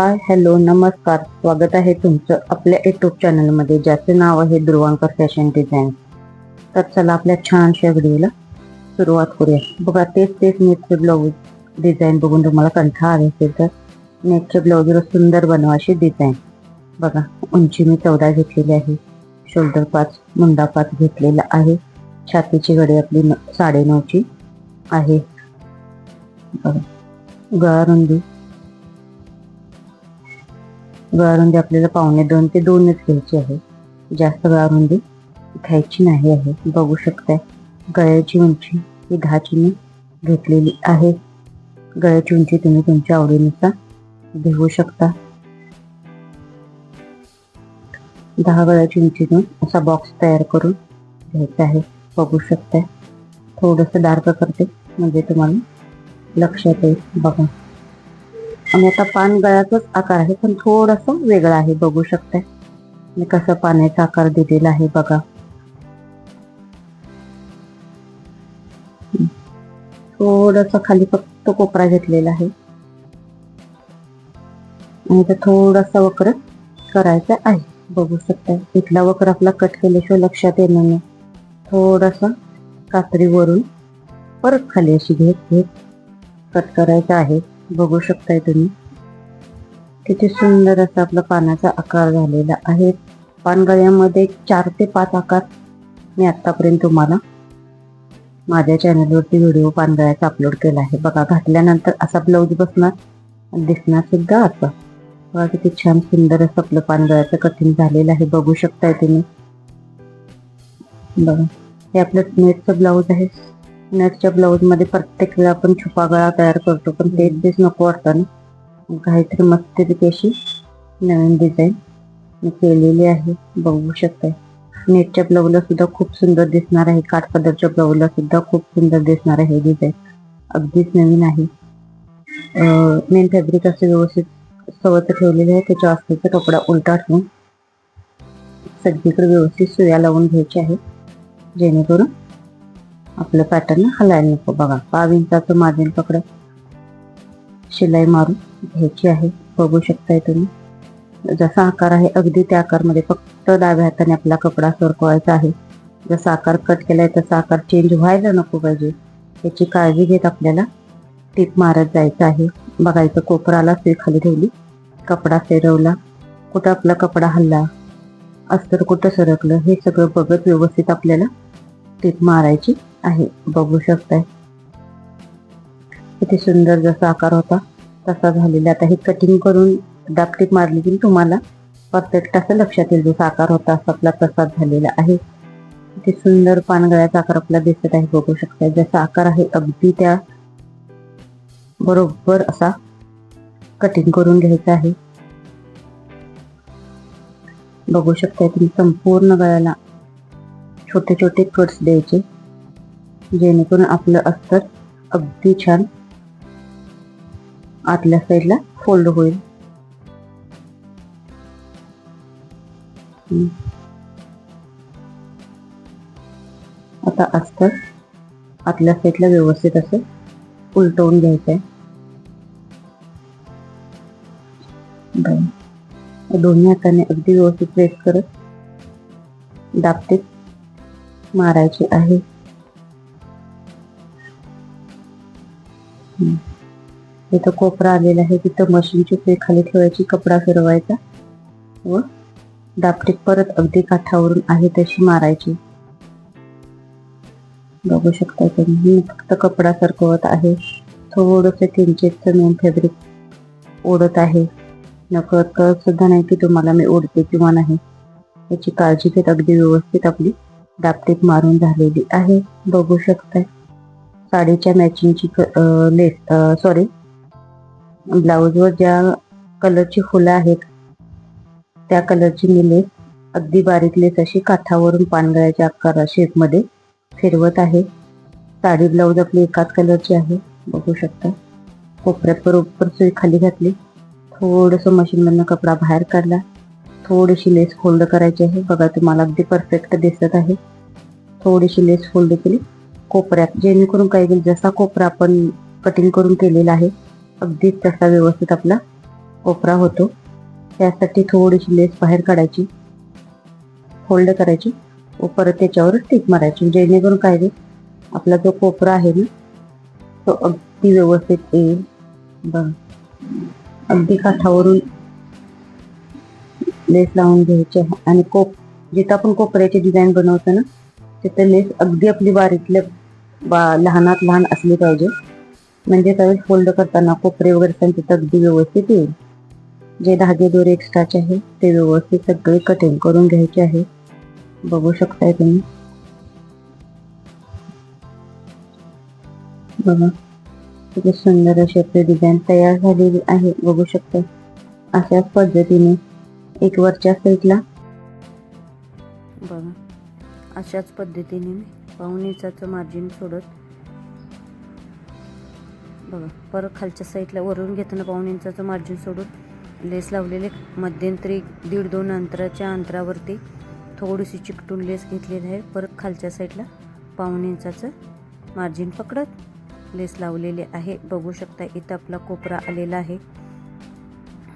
Hi hello नमस्कार. स्वागत आहे तुमचं आपल्या युट्यूब चॅनलमध्ये ज्याचं नाव आहे ध्रुवांकर फॅशन डिझाईन तर चला आपल्या छानशा व्हिडिओला सुरुवात करूया. बघा तेच तेच नेटचे ब्लाऊज डिझाईन बघून तुम्हाला कंठाळा आले असेल तर नेटचे ब्लाऊजवर सुंदर बनवा अशी डिझाईन बघा उंची मी चौदा घेतलेली आहे. शोल्डर पाच मुंडा पाच घेतलेला आहे. छातीची गडी आपली न साडेनऊची आहे. बघा गळा रुंदी. गळारुंदी आपल्याला पावणे दोन ते दोनच घ्यायची आहे. जास्त गळारुंदी घ्यायची नाही आहे. बघू शकताय गळ्याची उंची ही दहाची मी घेतलेली आहे. गळ्याची उंची तुम्ही तुमच्या आवडीनुसार घेऊ शकता. दहा गळ्याची उंचीतून असा बॉक्स तयार करून घ्यायचा आहे. बघू शकताय. थोडंसं डार्क करते म्हणजे तुम्हाला लक्षात येईल. बघा. आणि आता पान गळ्याचाच आकार आहे पण थोडासा वेगळा आहे बघू शकताय मी कसं पाण्याचा आकार दिलेला आहे बघा. थोडासा खाली फक्त कोपरा घेतलेला आहे. आणि तर थोडासा वक्र करायचा आहे बघू शकता. इथला वक्र आपला कट केल्याशिवाय लक्षात येणार नाही. थोडासा कात्रीवरून परत खाली अशी घेत घेत कट करायचा आहे. बघू शकताय तुम्ही. किती सुंदर असा आपला पानाचा आकार झालेला आहे. पानगळ्यामध्ये चार ते पाच आकार मी आत्तापर्यंत तुम्हाला माझ्या चॅनलवरती व्हिडिओ पानगळ्याचा अपलोड केला आहे. बघा घातल्यानंतर असा ब्लाऊज बसणार दिसणार सुद्धा असं. बघा किती छान सुंदर असं आपलं पानगळ्याचं कठीण झालेलं आहे. बघू शकताय तुम्ही. बघा हे आपलं नेटचं ब्लाऊज आहे. नेटच्या ब्लाऊजमध्ये प्रत्येक वेळा आपण छुपा गळा तयार करतो पण तेच दिस नको वाटतं ना. काहीतरी मस्तपैकी अशी नवीन डिझाईन मी केलेली आहे बघू शकताय. नेटच्या ब्लाऊजला सुद्धा खूप सुंदर दिसणार आहे काठ पदरच्या ब्लाऊजला सुद्धा खूप सुंदर दिसणार आहे हे डिझाईन अगदीच नवीन आहे. मेन फॅब्रिक असं व्यवस्थित सवत ठेवलेले आहे त्याच्या अस्तीचा कपडा उलटा ठेवून. सगळीकडे व्यवस्थित सुया लावून घ्यायची आहे जेणेकरून आपलं पॅटर्न हलायला नको. बघा पाव इंचाचं मार्जिन पकडत शिलाई मारून घ्यायची आहे. बघू शकताय तुम्ही. जसा आकार आहे अगदी त्या आकारमध्ये फक्त डाव्या हाताने आपला कपडा सरकवायचा आहे. जसा आकार कट केलाय तसा आकार चेंज व्हायला नको पाहिजे. याची काळजी घेत आपल्याला टीप मारत जायचं आहे. बघायचं कोपराला सुई खाली ठेवली. कपडा फिरवला. कुठं आपला कपडा हल्ला? अस्तर कुठं सरकलं? हे सगळं बघत व्यवस्थित आपल्याला टीप मारायची आहे. बघू शकताय. किती सुंदर जसा आकार होता तसा झालेला. आता हे कटिंग करून डापटीप मारली की तुम्हाला परफेक्ट असं लक्षात येईल जसा आकार होता असा आपला प्रसाद झालेला आहे. किती सुंदर पानगळ्याचा आकार आपला दिसत आहे. बघू शकताय जसा आकार आहे अगदी त्या बरोबर असा कटिंग करून घ्यायचा आहे. बघू शकताय तुम्ही संपूर्ण गळ्याला छोटे छोटे कट्स द्यायचे. जेणेकरून आपलं अस्तर अगदी छान आतल्या साईडला फोल्ड होईल. आता अस्तर आतल्या साईडला व्यवस्थित असं उलटवून घ्यायचं आहे दोन्ही हाताने अगदी व्यवस्थित प्रेस करत दाबटीत मारायचे आहे. इथं कोपरा आलेला आहे. तिथं मशीनची सुई खाली ठेवायची कपडा फिरवायचा. व दापटीत परत अगदी काठावरून आहे तशी मारायची. बघू शकता तुम्ही फक्त कपडा सरकवत आहे. थोडस किंचितचं मेन फॅब्रिक ओढत आहे. नकळत कळत सुद्धा नाही की तुम्हाला मी ओढते किंवा नाही. याची काळजी घेत अगदी व्यवस्थित आपली दापटीत मारून झालेली आहे. बघू शकताय. साडीच्या मॅचिंगची लेस सॉरी ब्लाऊजवर ज्या कलरची फुलं आहेत त्या कलरची मी लेस अगदी बारीक लेस अशी काठावरून पानगळ्याच्या आकारा शेपमध्ये फिरवत आहे. साडी ब्लाऊज आपली एकाच कलरची आहे बघू शकता. कोपऱ्यात बरोबर सुई खाली घातली. थोडंसं मशीनमधनं कपडा बाहेर काढला. थोडीशी लेस फोल्ड करायची आहे. बघा तुम्हाला अगदी परफेक्ट दिसत आहे. थोडीशी लेस फोल्ड केली. कोपऱ्यात. जेणेकरून काय होईल जसा कोपरा आपण कटिंग करून केलेला आहे अगदीच तसा व्यवस्थित आपला कोपरा होतो. त्यासाठी थोडीशी लेस बाहेर काढायची फोल्ड करायची व परत त्याच्यावर टिक मारायची. जेणेकरून काय होईल आपला जो कोपरा आहे ना तो अगदी व्यवस्थित येईल. बघा. अगदी काठावरून लेस लावून घ्यायची आणि कोप जिथं आपण कोपऱ्याची डिझाईन बनवतो ना तिथं लेस अगदी आपली बारीकल्या बा लहानात लहान असली पाहिजे. म्हणजे त्यावेळेस फोल्ड करताना कोपरे वगैरे त्यांची अगदी व्यवस्थित येईल. जे धागे दोरे एक्स्ट्राचे आहे ते व्यवस्थित सगळे कटिंग करून घ्यायचे आहे. बघू शकताय तुम्ही. बघा किती सुंदर अशी आपली डिझाईन तयार झालेली आहे. बघू शकता अशाच पद्धतीने एक वरच्या साईडला बघा अशाच पद्धतीने पाऊन इंचाचं मार्जिन सोडत. बघा परत खालच्या साईडला वरून घेताना पाऊन इंचाचं मार्जिन सोडून लेस लावलेले. मध्यंतरी दीड दोन अंतराच्या अंतरावरती थोडीशी चिकटून लेस घेतलेली आहे. परत खालच्या साईडला पाऊन इंचाचं मार्जिन पकडत लेस लावलेले आहे. बघू शकता इथं आपला कोपरा आलेला आहे.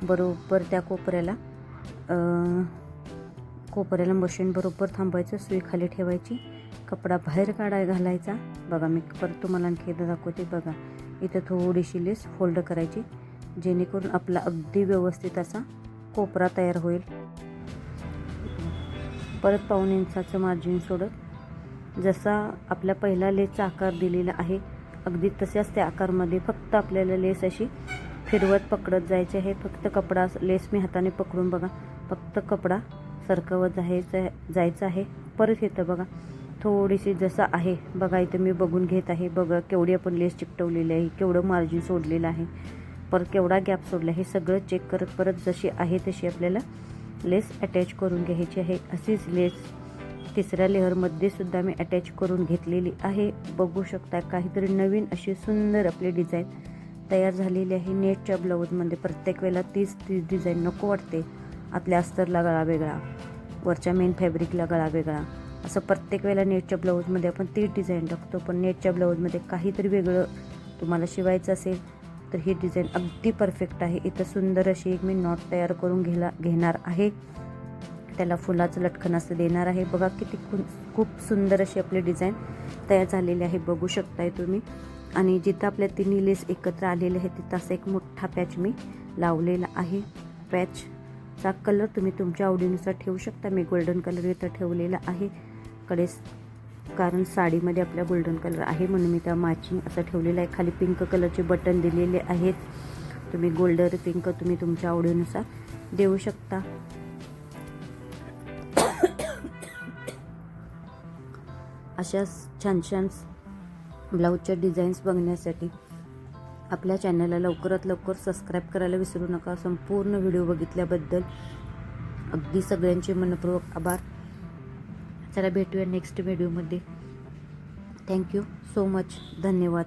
बरोबर त्या कोपऱ्याला कोपऱ्याला मशीनबरोबर थांबायचं सुई खाली ठेवायची कपडा बाहेर काढाय घालायचा. बघा मी परत तुम्हाला आणखी एकदा दाखवते. बघा इथं थोडीशी लेस फोल्ड करायची जेणेकरून आपला अगदी व्यवस्थित असा कोपरा तयार होईल. परत पाऊन इंचाचं मार्जिन सोडत जसा आपल्या पहिला लेसचा आकार दिलेला आहे अगदी तशाच त्या आकारमध्ये फक्त आपल्याला लेस अशी फिरवत पकडत जायचे आहे. फक्त कपडा लेस मी हाताने पकडून बघा फक्त कपडा सरकवत जायचं जायचं आहे. परत येतं बघा. थोडीशी जसं आहे. बघा इथं मी बघून घेत आहे. बघा केवढी आपण लेस चिकटवलेली आहे. केवढं मार्जिन सोडलेलं आहे. परत केवढा गॅप सोडला हे सगळं चेक करत परत जशी आहे तशी आपल्याला लेस अटॅच करून घ्यायची आहे. अशीच लेस तिसऱ्या लेअरमध्ये सुद्धा मी अटॅच करून घेतलेली आहे. बघू शकता काहीतरी नवीन अशी सुंदर आपली डिझाईन तयार झालेली आहे. नेटच्या ब्लाऊजमध्ये प्रत्येक वेळेला तीच तीच डिझाईन नको वाटते. आतल्या अस्तरला गळा वेगळा वरच्या मेन फॅब्रिकला गळा वेगळा. असं प्रत्येक वेळेला नेटच्या ब्लाऊजमध्ये आपण तीच डिझाईन टाकतो पण नेटच्या ब्लाऊजमध्ये काहीतरी वेगळं तुम्हाला शिवायचं असेल तर ही डिझाईन अगदी परफेक्ट आहे. इथं सुंदर अशी एक मी नॉट तयार करून घेला घेणार आहे. त्याला फुलाचं लटकन असं देणार आहे. बघा किती खू- खूप सुंदर अशी आपली डिझाईन तयार झालेली आहे. बघू शकताय तुम्ही. आणि जिथं आपल्या तिन्ही लेस एकत्र आलेले आहेत तिथं असा एक मोठा पॅच मी लावलेला आहे. पॅच चा कलर तुम्ही तुमच्या आवडीनुसार ठेवू शकता. मी गोल्डन कलर इथं ठेवलेला आहे. कडे कारण साडीमध्ये आपल्या गोल्डन कलर आहे म्हणून मी त्या मॅचिंग असं ठेवलेलं आहे. खाली पिंक कलरचे बटन दिलेले आहेत. तुम्ही गोल्डन पिंक तुम्ही तुमच्या आवडीनुसार देऊ शकता. अशाच छान छान ब्लाऊजच्या डिझाईन्स बघण्यासाठी आपल्या चॅनलला लवकरात लवकर सबस्क्राईब करायला विसरू नका. संपूर्ण व्हिडिओ बघितल्याबद्दल अगदी सगळ्यांचे मनपूर्वक आभार. चला भेटूया नेक्स्ट व्हिडिओमध्ये थँक्यू सो मच धन्यवाद.